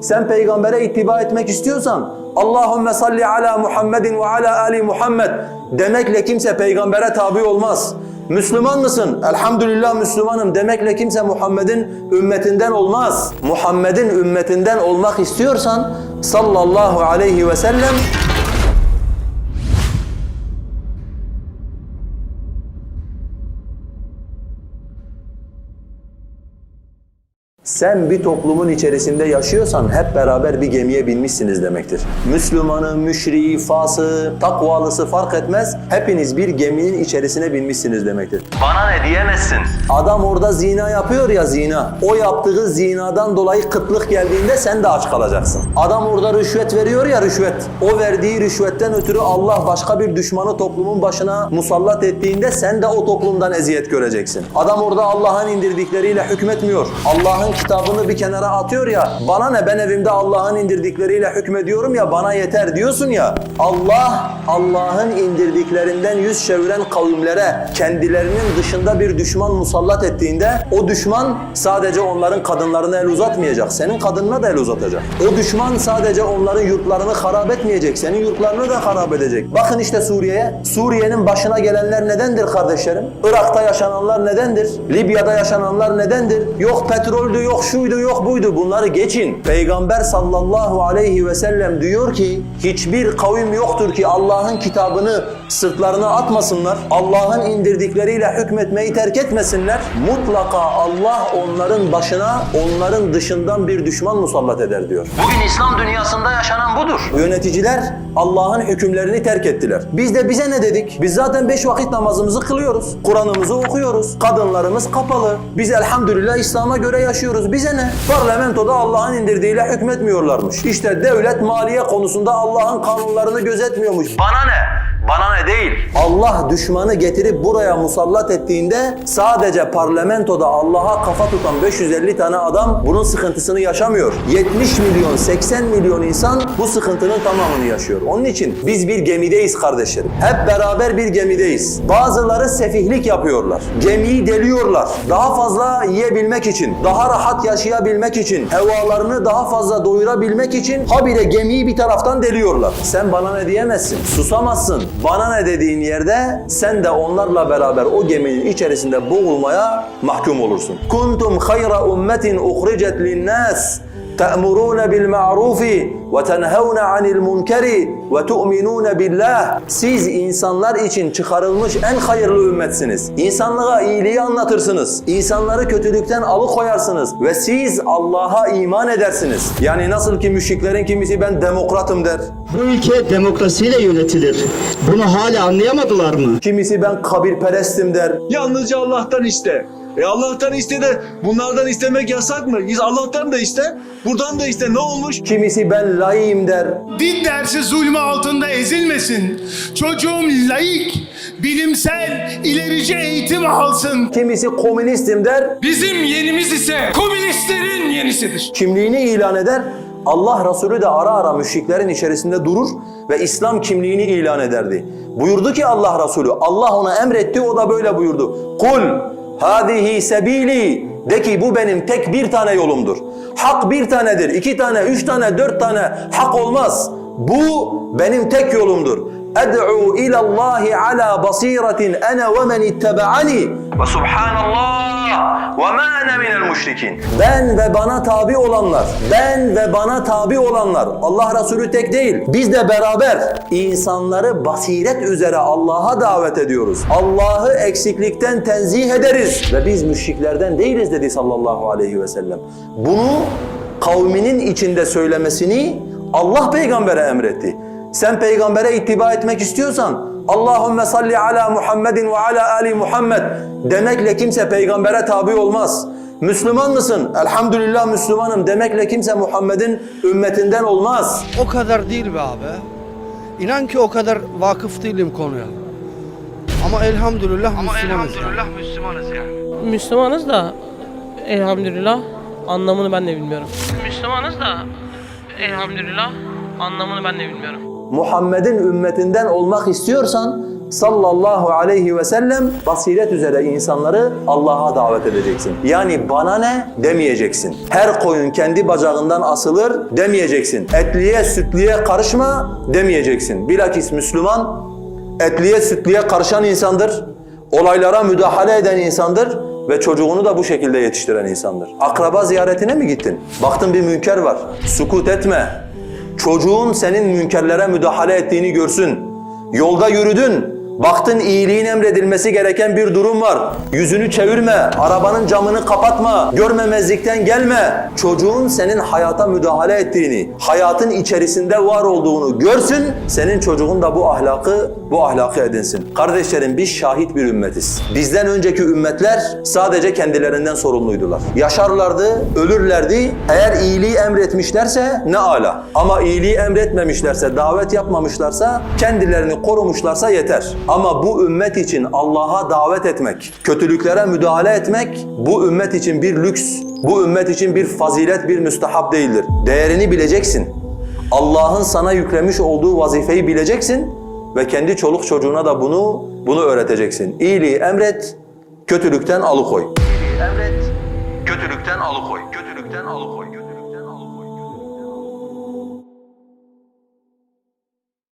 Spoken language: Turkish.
Sen peygambere ittiba etmek istiyorsan Allahümme salli ala Muhammedin ve ala ali Muhammed demekle kimse peygambere tabi olmaz. Müslüman mısın? Elhamdülillah Müslümanım demekle kimse Muhammed'in ümmetinden olmaz. Muhammed'in ümmetinden olmak istiyorsan sallallahu aleyhi ve sellem Sen bir toplumun içerisinde yaşıyorsan hep beraber bir gemiye binmişsiniz demektir. Müslümanı, müşriği, fası, takvalısı fark etmez. Hepiniz bir geminin içerisine binmişsiniz demektir. Bana ne diyemezsin? Adam orada zina yapıyor ya zina. O yaptığı zinadan dolayı kıtlık geldiğinde sen de aç kalacaksın. Adam orada rüşvet veriyor ya rüşvet. O verdiği rüşvetten ötürü Allah başka bir düşmanı toplumun başına musallat ettiğinde sen de o toplumdan eziyet göreceksin. Adam orada Allah'ın indirdikleriyle hükmetmiyor. Allah'ın kitabını bir kenara atıyor ya, bana ne ben evimde Allah'ın indirdikleriyle hükmediyorum ya bana yeter diyorsun ya. Allah Allah'ın indirdiklerinden yüz çeviren kavimlere kendilerinin dışında bir düşman musallat ettiğinde o düşman sadece onların kadınlarına el uzatmayacak, senin kadınına da el uzatacak. O düşman sadece onların yurtlarını harap etmeyecek, senin yurtlarını da harap edecek. Bakın işte Suriye'ye. Suriye'nin başına gelenler nedendir kardeşlerim? Irak'ta yaşananlar nedendir? Libya'da yaşananlar nedendir? Yok petroldü, yok şuydu, yok buydu. Bunları geçin. Peygamber sallallahu aleyhi ve sellem diyor ki hiçbir kavim yoktur ki Allah'ın kitabını sırtlarına atmasınlar. Allah'ın indirdikleriyle hükmetmeyi terk etmesinler. Mutlaka Allah onların başına onların dışından bir düşman musallat eder diyor. Bugün İslam dünyasında yaşanan budur. Yöneticiler Allah'ın hükümlerini terk ettiler. Biz de bize ne dedik? Biz zaten beş vakit namazımızı kılıyoruz. Kur'an'ımızı okuyoruz. Kadınlarımız kapalı. Biz elhamdülillah İslam'a göre yaşıyoruz. Bize ne? Parlamentoda Allah'ın indirdiğiyle hükmetmiyorlarmış. İşte devlet maliye konusunda Allah'ın kanunlarını gözetmiyormuş. Bana ne? Bana ne değil. Allah düşmanı getirip buraya musallat ettiğinde sadece parlamentoda Allah'a kafa tutan 550 tane adam bunun sıkıntısını yaşamıyor. 70 milyon, 80 milyon insan bu sıkıntının tamamını yaşıyor. Onun için biz bir gemideyiz kardeşlerim. Hep beraber bir gemideyiz. Bazıları sefihlik yapıyorlar. Gemiyi deliyorlar. Daha fazla yiyebilmek için, daha rahat yaşayabilmek için, hevalarını daha fazla doyurabilmek için habire gemiyi bir taraftan deliyorlar. Sen bana ne diyemezsin, susamazsın. Bana ne dediğin yerde sen de onlarla beraber o geminin içerisinde boğulmaya mahkum olursun. Kuntum hayra ummetin uhricet linnas te'murûne bil ma'rufi ve tenhevne anil munkeri ve tu'minûne billah. Siz insanlar için çıkarılmış en hayırlı ümmetsiniz. İnsanlığa iyiliği anlatırsınız. İnsanları kötülükten alıkoyarsınız ve siz Allah'a iman edersiniz. Yani nasıl ki müşriklerin kimisi ben demokratım der. Bu ülke demokrasiyle yönetilir. Bunu hala anlayamadılar mı? Kimisi ben kabirperestim der. Yalnızca Allah'tan iste. E Allah'tan iste de bunlardan istemek yasak mı? Allah'tan da iste, buradan da iste. Ne olmuş? Kimisi ben layığım der. Din dersi zulmü altında ezilmesin. Çocuğum laik, bilimsel, ilerici eğitim alsın. Kimisi komünistim der. Bizim yenimiz ise komünistlerin yenisidir. kimliğini ilan eder. Allah Resulü de ara ara müşriklerin içerisinde durur ve İslam kimliğini ilan ederdi. Buyurdu ki Allah Resulü, Allah ona emretti, o da böyle buyurdu. Kul hadihi sebili de ki bu benim tek bir tane yolumdur. Hak bir tanedir, iki tane, üç tane, dört tane hak olmaz. Bu benim tek yolumdur. Ed'u ilallahi ala basiratin ana ve men ittebaani ve subhanallah ve ma ana minel müşrikin. Ben ve bana tabi olanlar, ben ve bana tabi olanlar. Allah Resulü tek değil. Biz de beraber insanları basiret üzere Allah'a davet ediyoruz. Allah'ı eksiklikten tenzih ederiz ve biz müşriklerden değiliz dedi sallallahu aleyhi ve sellem. Bunu kavminin içinde söylemesini Allah peygambere emretti. Sen peygambere ittiba etmek istiyorsan Allahümme salli ala Muhammedin ve ala ali Muhammed demekle kimse peygambere tabi olmaz. Müslüman mısın? Elhamdülillah Müslümanım demekle kimse Muhammed'in ümmetinden olmaz. O kadar değil be abi. İnan ki o kadar vakıf değilim konuya. Ama elhamdülillah Müslümanız. yani. Müslümanız da elhamdülillah anlamını ben de bilmiyorum. Müslümanız da elhamdülillah anlamını ben de bilmiyorum. Muhammed'in ümmetinden olmak istiyorsan sallallahu aleyhi ve sellem basiret üzere insanları Allah'a davet edeceksin. Yani bana ne demeyeceksin. Her koyun kendi bacağından asılır demeyeceksin. Etliye sütliye karışma demeyeceksin. Bilakis Müslüman etliye sütliye karışan insandır. Olaylara müdahale eden insandır ve çocuğunu da bu şekilde yetiştiren insandır. Akraba ziyaretine mi gittin? Baktın bir münker var. Sukut etme. Çocuğun senin münkerlere müdahale ettiğini görsün. Yolda yürüdün. Baktın iyiliğin emredilmesi gereken bir durum var. Yüzünü çevirme, arabanın camını kapatma, görmemezlikten gelme. Çocuğun senin hayata müdahale ettiğini, hayatın içerisinde var olduğunu görsün. Senin çocuğun da bu ahlakı, bu ahlakı edinsin. Kardeşlerim biz şahit bir ümmetiz. Bizden önceki ümmetler sadece kendilerinden sorumluydular. Yaşarlardı, ölürlerdi. Eğer iyiliği emretmişlerse ne ala. Ama iyiliği emretmemişlerse, davet yapmamışlarsa, kendilerini korumuşlarsa yeter. Ama bu ümmet için Allah'a davet etmek, kötülüklere müdahale etmek bu ümmet için bir lüks, bu ümmet için bir fazilet, bir müstehap değildir. Değerini bileceksin. Allah'ın sana yüklemiş olduğu vazifeyi bileceksin ve kendi çoluk çocuğuna da bunu bunu öğreteceksin. İyiliği emret, kötülükten alıkoy. İyiliği emret, kötülükten alıkoy. Kötülükten alıkoy.